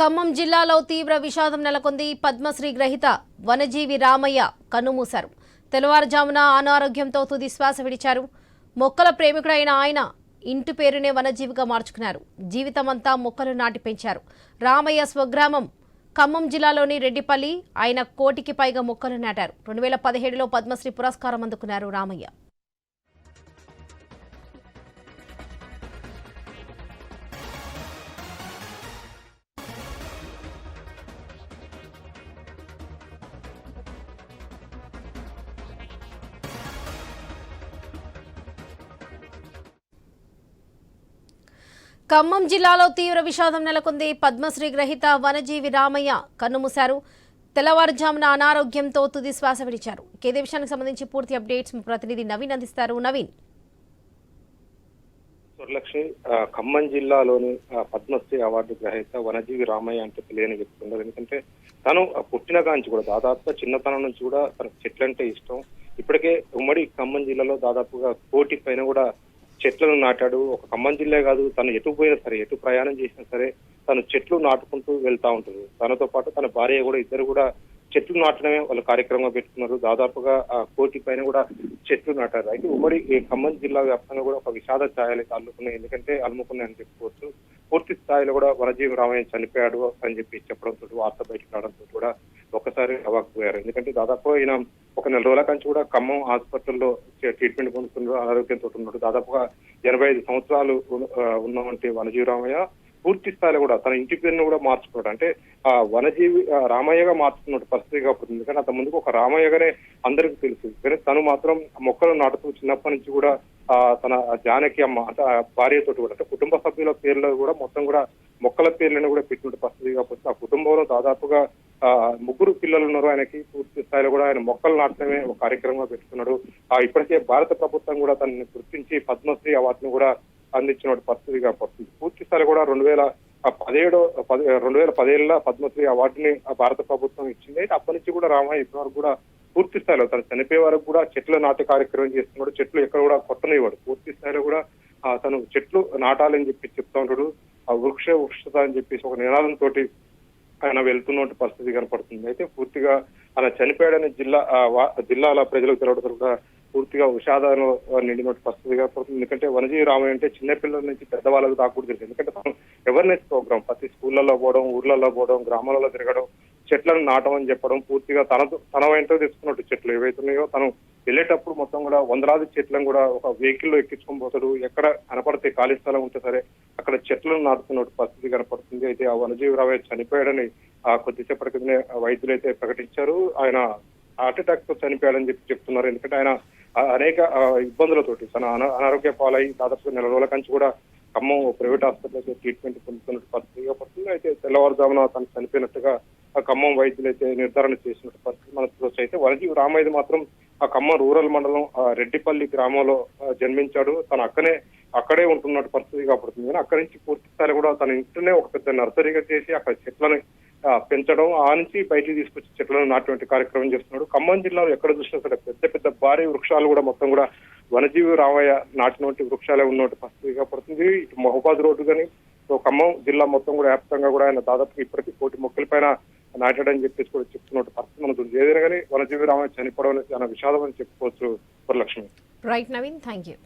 ఖమ్మం జిల్లాలో తీవ్ర విషాదం నెలకొంది. పద్మశ్రీ గ్రహీత వనజీవి రామయ్య కన్నుమూశారు. తెల్లవారుజామున అనారోగ్యంతో తుది శ్వాస విడిచారు. మొక్కల ప్రేమికుడైన ఆయన ఇంటి పేరునే వనజీవిగా మార్చుకున్నారు. జీవితమంతా మొక్కలు నాటి పెంచారు. రామయ్య స్వగ్రామం ఖమ్మం జిల్లాలోని రెడ్డిపల్లి. ఆయన కోటికి పైగా మొక్కలు నాటారు. రెండు వేల పదిహేడులో పద్మశ్రీ పురస్కారం అందుకున్నారు రామయ్య. ఖమ్మం జిల్లాలో తీవ్ర విషాదం నెలకొంది. పద్మశ్రీ గ్రహీత వనజీవి రామయ్య కన్నుమూశారు. తెల్లవారుజామున అనారోగ్యంతో తుది శ్వాస విడిచారు. ఇదే విషయానికి సంబంధించి పూర్తి అప్డేట్స్ ప్రతినిధి నవీన్ అందిస్తారు. నవీన్. సురలక్ష్మి ఖమ్మం జిల్లాలోని పద్మశ్రీ అవార్డు గ్రహీత వనజీవి రామయ్య అంటే తెలియని చెప్తున్నారు ఎందుకంటే తను పుట్టిన కాంచి కూడా దాదాపుగా చిన్నతనం నుంచి కూడా తనకు చెట్లంటే ఇష్టం. ఇప్పటికే ఉమ్మడి ఖమ్మం జిల్లాలో దాదాపుగా కోటి పైన కూడా చెట్లను నాటాడు. ఒక ఖమ్మం జిల్లా కాదు తను ఎటు పోయినా సరే ఎటు ప్రయాణం చేసినా సరే తను చెట్లు నాటుకుంటూ వెళ్తా ఉంటుంది. తనతో పాటు తన భార్య కూడా ఇద్దరు కూడా చెట్లు నాటడమే వాళ్ళు కార్యక్రమం పెట్టుకున్నారు. దాదాపుగా ఆ కోటి పైన కూడా చెట్లు నాటారు. అయితే ఉమ్మడి ఈ ఖమ్మం జిల్లా వ్యాప్తంగా కూడా ఒక విషాద ఛాయలు అయితే అల్లుకున్నాయి. ఎందుకంటే అల్ముకున్నాయని చెప్పుకోవచ్చు. పూర్తి స్థాయిలో కూడా వనజీవి రామయ్య చనిపోయాడు అని చెప్పి చెప్పడంతో వార్త బయటకు రావడంతో కూడా ఒక్కసారి అవాక్కుపోయారు ఎందుకంటే దాదాపు ఈయన ఒక నెల రోజుల కంచి కూడా ఖమ్మం హాస్పిటల్లో ట్రీట్మెంట్ పొందుతున్నారు ఆరోగ్యంతో ఉన్నాడు దాదాపుగా ఎనభై ఐదు సంవత్సరాలు ఉన్న- వనజీవరామయ్య ఉన్నవంటి వనజీవి రామయ్య పూర్తి స్థాయిలో కూడా తన ఇంటి పేరును కూడా మార్చుకున్నాడు. అంటే ఆ వనజీవి రామయ్యగా మార్చుకున్నట్టు పరిస్థితి కాబట్టి ఎందుకంటే అంత ముందుకు ఒక రామయ్యగానే అందరికీ తెలుసు. కానీ తను మాత్రం మొక్కలు నాటుతూ చిన్నప్పటి నుంచి కూడా ఆ తన జానకి అమ్మ అంటే భార్యతో కూడా అంటే కుటుంబ సభ్యుల పేర్లో కూడా మొత్తం కూడా మొక్కల పేర్లను కూడా పెట్టినట్టు పరిస్థితి కాబట్టి ఆ కుటుంబంలో దాదాపుగా ముగ్గురు పిల్లలు ఉన్నారు ఆయనకి. పూర్తి స్థాయిలో కూడా ఆయన మొక్కలు నాటడమే ఒక కార్యక్రమంగా పెట్టుకున్నాడు. ఆ ఇప్పటికే భారత ప్రభుత్వం కూడా తనని గుర్తించి పద్మశ్రీ అవార్డును కూడా అందించిన పరిస్థితిగా పడుతుంది పూర్తి స్థాయిలో కూడా రెండు వేల పదిహేడు రెండు వేల పదిహేడులో పద్మశ్రీ అవార్డుని ఆ భారత ప్రభుత్వం ఇచ్చింది. అయితే అప్పటి నుంచి కూడా రామయ్య ఇప్పటివరకు కూడా పూర్తి స్థాయిలో తను చనిపోయే వరకు కూడా చెట్లు నాటే కార్యక్రమం చేస్తున్నాడు. చెట్లు ఎక్కడ కూడా కొట్టనివ్వడు. పూర్తి స్థాయిలో కూడా తను చెట్లు నాటాలని చెప్పి చెప్తా ఉంటాడు. ఆ వృక్ష వృక్షత అని చెప్పేసి ఒక నినాదంతో ఆయన వెళ్తున్నట్టు పరిస్థితి కనపడుతుంది. అయితే పూర్తిగా ఆయన చనిపోయాడని జిల్లా జిల్లాల ప్రజలకు తెలవడం కూడా పూర్తిగా విషాదంలో నిండినట్టు పరిస్థితి కనపడుతుంది. ఎందుకంటే వనజీవి రామయ్య అంటే చిన్నపిల్లల నుంచి పెద్దవాళ్ళకు దాకా కూడా ఎందుకంటే తను అవేర్నెస్ ప్రోగ్రామ్ ప్రతి స్కూళ్ళల్లో పోవడం ఊర్లలో పోవడం గ్రామాలలో తిరగడం చెట్లను నాటమని చెప్పడం పూర్తిగా తన తన వెంట తెచ్చుకున్నట్టు చెట్లు ఏవైతున్నాయో తను వెళ్ళేటప్పుడు మొత్తం కూడా వందలాది చెట్లను కూడా ఒక వెహికల్లో ఎక్కించుకొని పోతాడు. ఎక్కడ కనపడితే ఖాళీ స్థలం ఉంటే సరే అక్కడ చెట్లను నాటుతున్నట్టు పరిస్థితి కనపడుతుంది. అయితే ఆ వనజీవి చనిపోయాడని ఆ కొద్దిసేపటి క్రితమే వైద్యులు అయితే ప్రకటించారు. ఆయన హార్ట్ అటాక్తో చనిపోయాడని చెప్పి చెప్తున్నారు. ఎందుకంటే ఆయన అనేక ఇబ్బందులతోటి తన అనారోగ్య పాలై దాదాపు నెల రోజుల కంచి కూడా ఖమ్మం ప్రైవేట్ హాస్పిటల్లో ట్రీట్మెంట్ పొందుతున్నట్టు పరిస్థితిగా పడుతుంది అయితే తెల్లవారుజామున తను చనిపోయినట్టుగా ఆ ఖమ్మం వైద్యులు అయితే నిర్ధారణ చేసినట్టు పరిస్థితి మనకు చూసి అయితే వనజీవి రామయ్య మాత్రం ఆ ఖమ్మం రూరల్ మండలం ఆ రెడ్డిపల్లి గ్రామంలో జన్మించాడు. తన అక్కనే అక్కడే ఉంటున్నట్టు పరిస్థితి కాబడుతుంది కానీ అక్కడి నుంచి పూర్తి స్థాయి కూడా తన ఇంట్లోనే ఒక పెద్ద నర్సరీగా చేసి అక్కడ చెట్లను పెంచడం ఆ నుంచి బయటికి తీసుకొచ్చి చెట్లను నాటువంటి కార్యక్రమం చేస్తున్నాడు. ఖమ్మం జిల్లాలో ఎక్కడ చూసినా సరే పెద్ద పెద్ద భారీ వృక్షాలు కూడా మొత్తం కూడా వనజీవి రామయ్య నాటినటువంటి వృక్షాలే ఉన్నటువంటి పరిస్థితిగా పడుతుంది ఇటు మహబాద్ రోడ్డు కానీ సో ఖమ్మం జిల్లా మొత్తం కూడా వ్యాప్తంగా కూడా ఆయన దాదాపు ఇప్పటికీ కోటి మొక్కల పైన నాటాడని చెప్పేసి కూడా చెప్తున్నట్టు పరిస్థితి మనకు ఏదైనా కానీ వనజీవి రామయ్య చనిపోవడం అనేది చాలా విషాదం అని చెప్పుకోవచ్చు Varalakshmi. Right Naveen thank you